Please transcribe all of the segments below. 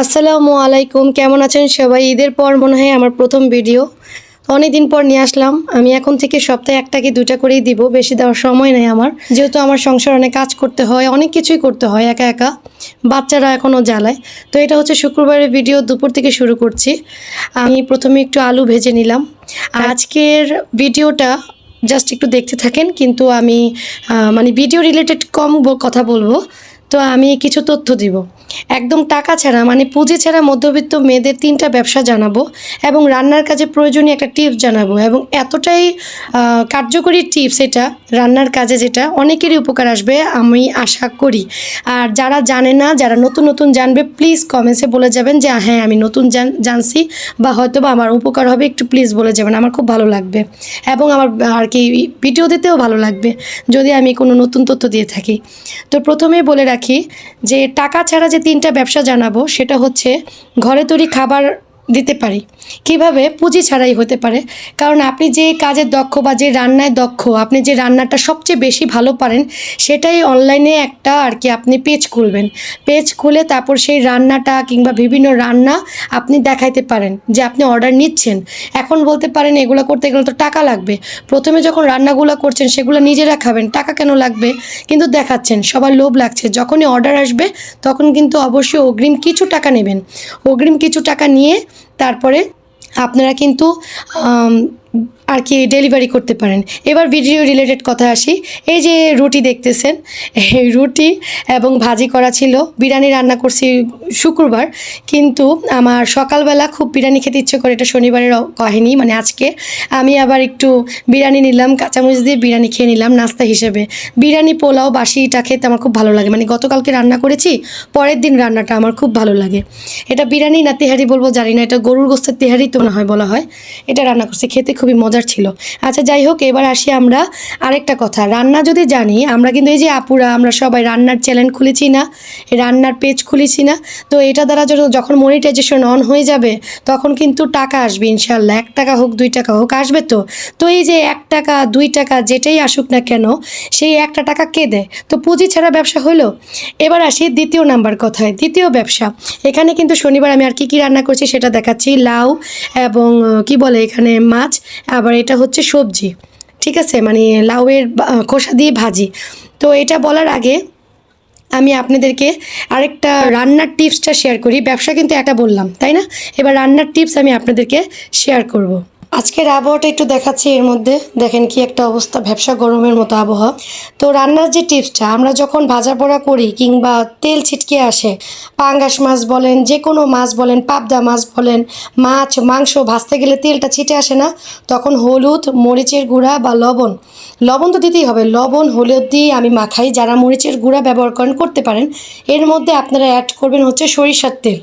আসসালামু আলাইকুম, কেমন আছেন সবাই? ঈদের পর মনে হয় আমার প্রথম ভিডিও। অনেক দিন পর নিয়ে আসলাম। আমি এখন থেকে সপ্তাহে একটা কি দুটা করেই দিব, বেশি দেওয়ার সময় নেই আমার। যেহেতু আমার সংসার অনেক কাজ করতে হয়, অনেক কিছুই করতে হয় একা একা, বাচ্চারা এখনও জ্বালায়। তো এটা হচ্ছে শুক্রবারের ভিডিও, দুপুর থেকে শুরু করছি। আমি প্রথমে একটু আলু ভেজে নিলাম। আজকের ভিডিওটা জাস্ট একটু দেখতে থাকেন, কিন্তু আমি মানে ভিডিও রিলেটেড কম কথা বলব। তো আমি কিছু তথ্য দিব। একদম টাকা ছাড়া মানে পুঁজি ছাড়া মধ্যবিত্ত মেয়েদের তিনটা ব্যবসা জানাব এবং রান্নার কাজে প্রয়োজনীয় একটা টিপস জানাব এবং এতটাই কার্যকরী টিপস এটা, রান্নার কাজে যেটা, অনেকেরই উপকার আসবে আমি আশা করি। আর যারা জানে না, যারা নতুন নতুন জানবে প্লিজ কমেন্টসে বলে যাবেন যে হ্যাঁ আমি নতুন জান, জানছি বা হয়তো বা আমার উপকার হবে। একটু প্লিজ বলে যাবেন, আমার খুব ভালো লাগবে এবং আমার আর কি ভিডিও দিতেও ভালো লাগবে যদি আমি কোনো নতুন তথ্য দিয়ে থাকি। তো প্রথমেই বলে রাখি যে টাকা ছাড়া যে তিনটা ব্যবসা জানাব, সেটা হচ্ছে ঘরে তৈরি খাবার দিতে পারি। কীভাবে পুঁজি ছাড়াই হতে পারে? কারণ আপনি যে কাজে দক্ষ বা যে রান্নায় দক্ষ, আপনি যে রান্নাটা সবচেয়ে বেশি ভালো পারেন, সেটাই অনলাইনে একটা আর কি আপনি পেজ খুলবেন। পেজ খুলে তারপর সেই রান্নাটা কিংবা বিভিন্ন রান্না আপনি দেখাইতে পারেন যে আপনি অর্ডার নিচ্ছেন। এখন বলতে পারেন এগুলো করতে গেলে তো টাকা লাগবে। প্রথমে যখন রান্নাগুলো করছেন, সেগুলো নিজেরা খাবেন, টাকা কেন লাগবে? কিন্তু দেখাচ্ছেন, সবার লোভ লাগছে। যখনই অর্ডার আসবে, তখন কিন্তু অবশ্যই অগ্রিম কিছু টাকা নেবেন। অগ্রিম কিছু টাকা নিয়ে তারপরে আপনারা কিন্তু আর কি ডেলিভারি করতে পারেন। এবার ভিডিও রিলেটেড কথা আসি। এই যে রুটি দেখতেছেন, এই রুটি এবং ভাজি করা ছিল। বিরিয়ানি রান্না করছি শুক্রবার, কিন্তু আমার সকালবেলা খুব বিরিয়ানি খেতে ইচ্ছে করে, এটা শনিবারের কাহিনী মানে আজকে। আমি আবার একটু বিরিয়ানি নিলাম, কাঁচামরিচ দিয়ে বিরিয়ানি খেয়ে নিলাম, নাস্তা হিসেবে। বিরিয়ানি, পোলাও, বাসিটা খেতে আমার খুব ভালো লাগে। মানে গতকালকে রান্না করেছি, পরের দিন রান্নাটা আমার খুব ভালো লাগে। এটা বিরিয়ানি না তেহারি বলব জানি না, এটা গরুর গোস্তের তেহারি তো না হয় বলা হয়। এটা রান্না করছি, খেতে খুবই মজার ছিল। আচ্ছা যাই হোক, এবার আসি আমরা আরেকটা কথা। রান্না যদি জানি, আমরা কিন্তু এই যে আপুরা, আমরা সবাই রান্নার চ্যানেল খুলেছি না রান্নার পেজ খুলেছি না, তো এটা দ্বারা যখন- মনিটাইজেশন অন হয়ে যাবে, তখন কিন্তু টাকা আসবে ইনশাল্লাহ এক টাকা হোক, দুই টাকা হোক, আসবে তো। তো এই যে এক টাকা, দুই টাকা, যেটাই আসুক না কেন, সেই একটা টাকা কে দেয়? তো পুঁজি ছাড়া ব্যবসা হলো? এবার আসি দ্বিতীয় নাম্বার কথায়, দ্বিতীয় ব্যবসা। এখানে কিন্তু শনিবার আমি আর কি কি রান্না করছি সেটা দেখাচ্ছি, লাউ এবং, কি বলে এখানে, মাছ। আবার এটা হচ্ছে সবজি, ঠিক আছে? মানে লাউয়ের খোসা দিয়ে ভাজি। তো এটা বলার আগে আমি আপনাদেরকে আরেকটা রান্নার টিপসটা শেয়ার করি। ব্যবসা কিন্তু একটা বললাম, তাই না? এবার রান্নার টিপস আমি আপনাদেরকে শেয়ার করব। আজকের আবহাওয়াটা একটু দেখাচ্ছি এর মধ্যে। দেখেন কি একটা অবস্থা ব্যবসা গরমের মতো আবহাওয়া। তো রান্নার যে টিপসটা, আমরা যখন ভাজা পোড়া করি কিংবা তেল ছিটকে আসে, পাঙ্গাস মাছ বলেন যে কোনো মাছ বলেন, পাবদা মাছ বলেন, মাছ, মাংস ভাজতে গেলে তেলটা ছিটে আসে না, তখন হলুদ, মরিচের গুঁড়া বা লবণ। লবণ তো দিতেই হবে, লবণ, হলুদ দিয়ে আমি মাখাই। যারা মরিচের গুঁড়া ব্যবহার করেন, করতে পারেন। এর মধ্যে আপনারা অ্যাড করবেন হচ্ছে সরিষার তেল।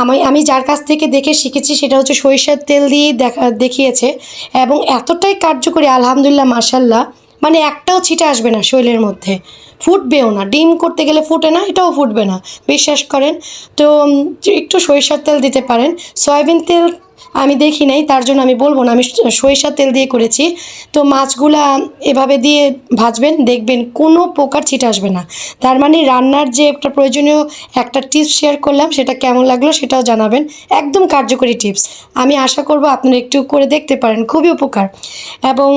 আমি আমি যার কাছ থেকে দেখে শিখেছি সেটা হচ্ছে সরিষার তেল দিয়ে দেখা, দেখিয়েছে এবং এতটাই কার্যকরী, আলহামদুলিল্লাহ মাসাল্লাহ মানে একটাও ছিটে আসবে না শরীরের মধ্যে। ফুটবেও না। ডিম করতে গেলে ফুটে না, এটাও ফুটবে না। বিশ্বাস করেন? তো একটু সরিষার তেল দিতে পারেন। সয়াবিন তেল আমি দেখি নাই, তার জন্য আমি বলব না। আমি সরিষার তেল দিয়ে করেছি। তো মাছগুলা এভাবে দিয়ে ভাজবেন, দেখবেন কোনো প্রকার ছিট আসবে না। তার মানে রান্নার যে একটা প্রয়োজনীয় একটা টিপস শেয়ার করলাম, সেটা কেমন লাগল সেটাও জানাবেন। একদম কার্যকরী টিপস আমি আশা করব আপনারা একটু করে দেখতে পারেন, খুবই উপকার। এবং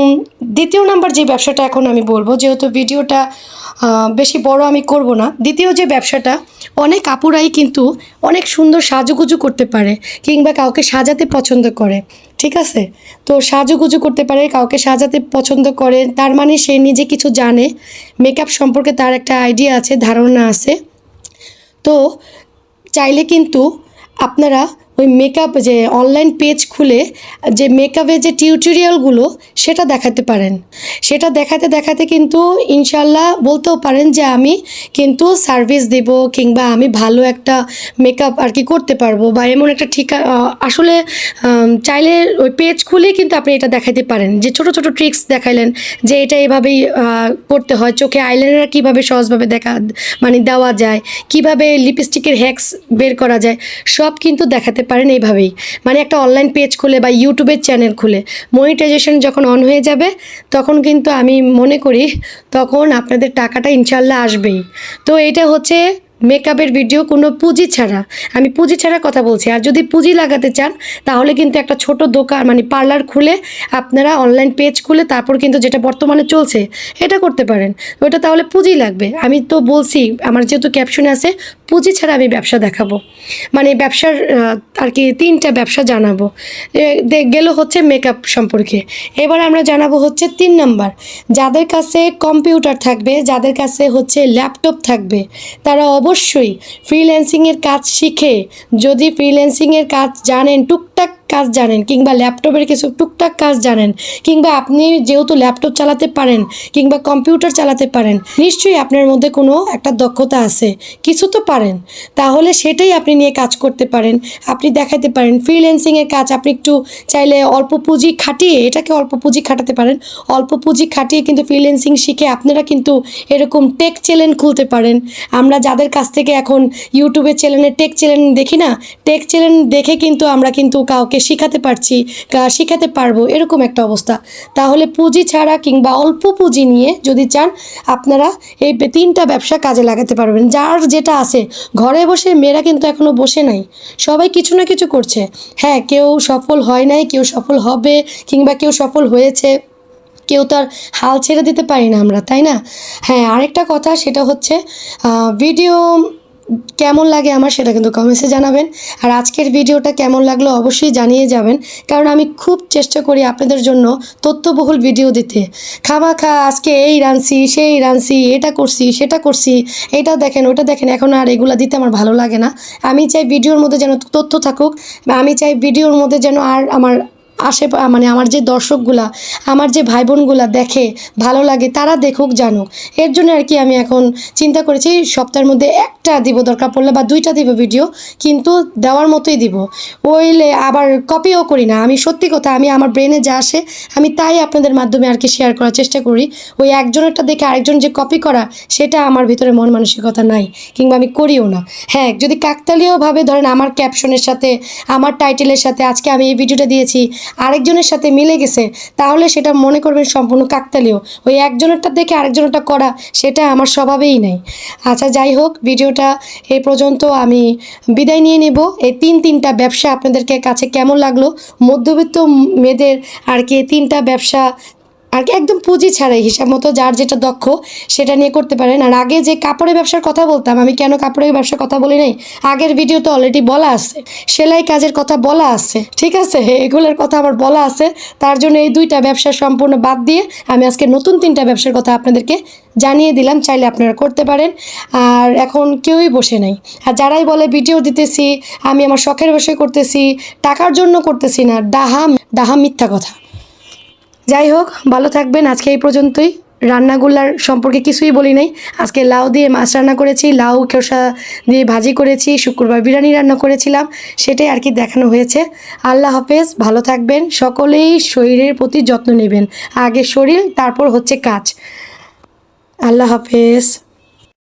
দ্বিতীয় নাম্বার যে ব্যবসাটা এখন আমি বলব, যেহেতু ভিডিওটা বেশি বড় আমি করব না। দ্বিতীয় যে ব্যবসাটা, অনেক আপুরাই কিন্তু অনেক সুন্দর সাজুগুজু করতে পারে কিংবা কাউকে সাজাতে পছন্দ করে, ঠিক আছে? তো সাজুগুজু করতে পারে, কাউকে সাজাতে পছন্দ করে, তার মানে সে নিজে কিছু জানে মেকআপ সম্পর্কে তার একটা আইডিয়া আছে, ধারণা আছে। তো চাইলে কিন্তু আপনারা ওই মেকআপ যে অনলাইন পেজ খুলে, যে মেকআপের যে টিউটোরিয়ালগুলো সেটা দেখাতে পারেন। সেটা দেখাতে দেখাতে কিন্তু ইনশাল্লাহ বলতেও পারেন যে আমি কিন্তু সার্ভিস দেব কিংবা আমি ভালো একটা মেকআপ আর কি করতে পারব বা এমন একটা ঠিকা আসলে চাইলে ওই পেজ খুলে কিন্তু আপনি এটা দেখাতে পারেন। যে ছোট ছোট ট্রিক্স দেখাইলেন যে এটা এভাবেই করতে হয়। চোখে আইলাইনার কীভাবে সহজভাবে দেখা মানে দেওয়া যায়, কীভাবে লিপস্টিকের হ্যাক্স বের করা যায়, সব কিন্তু দেখাতে পারেন এইভাবেই। মানে একটা অনলাইন পেজ খুলে বা ইউটিউবের চ্যানেল খুলে। মনিটাইজেশন যখন অন হয়ে যাবে, তখন কিন্তু আমি মনে করি তখন আপনাদের টাকাটা ইনশাল্লাহ আসবেই। তো এটা হচ্ছে মেকআপের ভিডিও কোনো পুঁজি ছাড়া। আমি পুঁজি ছাড়া কথা বলছি। আর যদি পুঁজি লাগাতে চান, তাহলে কিন্তু একটা ছোট দোকান মানে পার্লার খুলে আপনারা অনলাইন পেজ খুলে তারপর কিন্তু যেটা বর্তমানে চলছে, এটা করতে পারেন। ওটা তাহলে পুঁজি লাগবে। আমি তো বলছি, আমার যেহেতু ক্যাপশনে আছে, পুঁজি ছাড়া আমি ব্যবসা দেখাবো। মানে ব্যবসার আর কি তিনটা ব্যবসা জানাব। গেল হচ্ছে মেকআপ সম্পর্কে। এবার আমরা জানাব হচ্ছে তিন নাম্বার। যাদের কাছে কম্পিউটার থাকবে, যাদের কাছে হচ্ছে ল্যাপটপ থাকবে, তারা অবশ্যই ফ্রিল্যান্সিংয়ের কাজ শিখে যদি ফ্রিল্যান্সিংয়ের কাজ জানেন টুকটাক কাজ জানেন কিংবা ল্যাপটপের কিছু টুকটাক কাজ জানেন কিংবা আপনি যেহেতু ল্যাপটপ চালাতে পারেন কিংবা কম্পিউটার চালাতে পারেন, নিশ্চয়ই আপনার মধ্যে কোনো একটা দক্ষতা আছে। কিছু তো পারেন। তাহলে সেটাই আপনি নিয়ে কাজ করতে পারেন, আপনি দেখাতে পারেন। ফ্রিল্যান্সিংয়ের কাজ আপনি একটু চাইলে অল্প পুঁজি খাটিয়ে, এটাকে অল্প পুঁজি খাটাতে পারেন। অল্প পুঁজি খাটিয়ে কিন্তু ফ্রিল্যান্সিং শিখে আপনারা কিন্তু এরকম টেক চ্যানেল খুলতে পারেন। আমরা যাদের কাছ থেকে এখন ইউটিউবের চ্যানেলে টেক চ্যানেল দেখি না টেক চ্যানেল দেখে কিন্তু আমরা কিন্তু কাউকে শেখাতে পারছি শেখাতে পারব, এরকম একটা অবস্থা। তাহলে পুঁজি ছাড়া কিংবা অল্প পুঁজি নিয়ে যদি চান, আপনারা এই তিনটা ব্যবসা কাজে লাগাতে পারবেন। যার যেটা আছে, ঘরে বসে মেয়েরা কিন্তু এখনও বসে নাই। সবাই কিছু না কিছু করছে। হ্যাঁ কেউ সফল হয় নাই, কেউ সফল হবে, কিংবা কেউ সফল হয়েছে, কেউ তার হাল ছেড়ে দিতে পারি না আমরা, তাই না? হ্যাঁ আরেকটা কথা সেটা হচ্ছে ভিডিও কেমন লাগে আমার সেটা কিন্তু কমেন্টসে জানাবেন। আর আজকের ভিডিওটা কেমন লাগল অবশ্যই জানিয়ে যাবেন, কারণ আমি খুব চেষ্টা করি আপনাদের জন্য তথ্যবহুল ভিডিও দিতে। খামা খা আজকে এই রানছি সেই রানছি এটা করছি, সেটা করছি, এটা দেখেন, ওটা দেখেন, এখন আর এগুলা দিতে আমার ভালো লাগে না। আমি চাই ভিডিওর মধ্যে যেন তথ্য থাকুক, বা আমি চাই ভিডিওর মধ্যে যেন আর আমার আশে মানে আমার যে দর্শকগুলা, আমার যে ভাই বোনগুলা দেখে, ভালো লাগে, তারা দেখুক, জানুক। এর জন্য আর কি আমি এখন চিন্তা করেছি সপ্তাহের মধ্যে একটা দিব দরকার পড়লে বা দুইটা দিব ভিডিও কিন্তু দেওয়ার মতোই দিব। ওইলে আবার কপিও করি না। আমি সত্যি কথা, আমি আমার ব্রেনে যা আসে, আমি তাই আপনাদের মাধ্যমে আর কি শেয়ার করার চেষ্টা করি। ওই একজনেরটা দেখে আরেকজন যে কপি করা, সেটা আমার ভিতরে মন মানসিকতা নাই, কিংবা আমি করিও না। হ্যাঁ যদি কাকতালীয়ভাবে ধরেন আমার ক্যাপশনের সাথে, আমার টাইটেলের সাথে, আজকে আমি এই ভিডিওটা দিয়েছি আরেকজনের সাথে মিলে গেছে, তাহলে সেটা মনে করবেন সম্পূর্ণ কাকতালীয়। ওই একজনেরটা দেখে আরেকজনেরটা করা, সেটা আমার স্বভাবেই নাই। আচ্ছা যাই হোক, ভিডিওটা এ পর্যন্ত আমি বিদায় নিয়ে নেব। এই তিন তিনটা ব্যবসা আপনাদেরকে কাছে কেমন লাগল? মধ্যবিত্ত মেয়েদের আর কি তিনটা ব্যবসা আর কি একদম পুঁজি ছাড়াই হিসাব মতো যার যেটা দক্ষ সেটা নিয়ে করতে পারেন। আর আগে যে কাপড়ের ব্যবসার কথা বলতাম, আমি কেন কাপড়ের ব্যবসার কথা বলি নাই? আগের ভিডিও তো অলরেডি বলা আছে। সেলাই কাজের কথা বলা আছে, ঠিক আছে? এগুলোর কথা আবার বলা আছে। তার জন্য এই দুইটা ব্যবসা সম্পূর্ণ বাদ দিয়ে আমি আজকে নতুন তিনটা ব্যবসার কথা আপনাদেরকে জানিয়ে দিলাম, চাইলে আপনারা করতে পারেন। আর এখন কেউই বসে নাই। আর যারাই বলে, ভিডিও দিতেছি, আমি আমার শখের বসে করতেছি, টাকার জন্য করতেছি না। ডাহা ডাহা মিথ্যা কথা। যাই হোক, ভালো থাকবেন। আজকে এই পর্যন্তই। রান্নাগুলার সম্পর্কে কিছুই বলি নাই। আজকে লাউ দিয়ে মাছ রান্না করেছি, লাউ, খোসা দিয়ে ভাজি করেছি, শুক্রবার বিরিয়ানি রান্না করেছিলাম। সেটাই আর কি দেখানো হয়েছে। আল্লাহ হাফেজ, ভালো থাকবেন। সকলেই শরীরের প্রতি যত্ন নেবেন। আগে শরীর, তারপর হচ্ছে কাজ। আল্লাহ হাফেজ।